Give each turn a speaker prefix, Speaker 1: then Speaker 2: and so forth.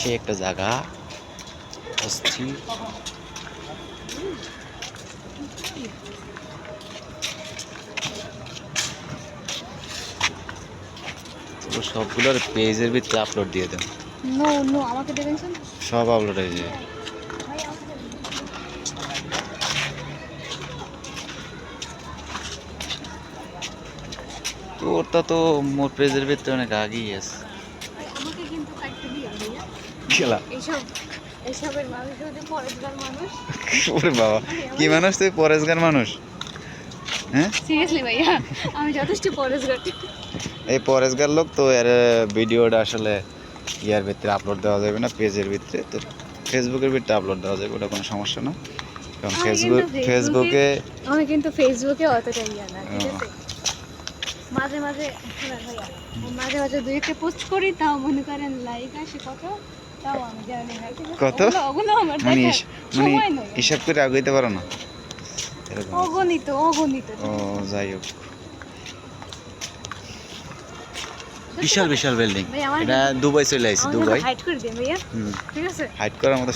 Speaker 1: সে একটা জায়গা অস্থির। তো সবগুলোর পেজের ভিতরে আপলোড দিয়ে দেন। সব আপলোড হয়ে যায় তো ওটা তো মোর পেজের ভিতরে অনেক আগেই আছে।
Speaker 2: কিন্তু কাটতে দিও
Speaker 1: খেলা।
Speaker 2: এইসব এইসবের মানুষ হচ্ছে পরেশগার মানুষ।
Speaker 1: ওরে বাবা কি মানুষ তুই? পরেশগার মানুষ? হ্যাঁ?
Speaker 2: সিরিয়াসলি ভাইয়া আমি যথেষ্ট পরেশগার।
Speaker 1: এই পরেশগার লোক তো এর ভিডিওটা আসলে ইয়ার ভিতরে আপলোড দেওয়া যাবে না পেজের ভিতরে। তো ফেসবুকের ভিতরে আপলোড দেওয়া যাবে ওটা কোনো সমস্যা না। কারণ ফেসবুক ফেসবুকে
Speaker 2: আমি কিন্তু ফেসবুকে অতটা ইয়া না ঠিক আছে? মাঝে মাঝে মাঝে মাঝে দুই একটা পোস্ট করি তাও মনে করেন লাইক আসে কত তাও আমি জানি না ঠিক আছে?
Speaker 1: কত? মানে মানে হিসাব করে আগাইতে পারো না?
Speaker 2: অগণিত অগণিত।
Speaker 1: ও যাই হোক। বিশাল বিশাল বিল্ডিং
Speaker 2: আমার
Speaker 1: এটা দুবাই চলে আসছে দুবাই।
Speaker 2: হাইট করে দিন ভাইয়া। ঠিক আছে?
Speaker 1: হাইট করার মতো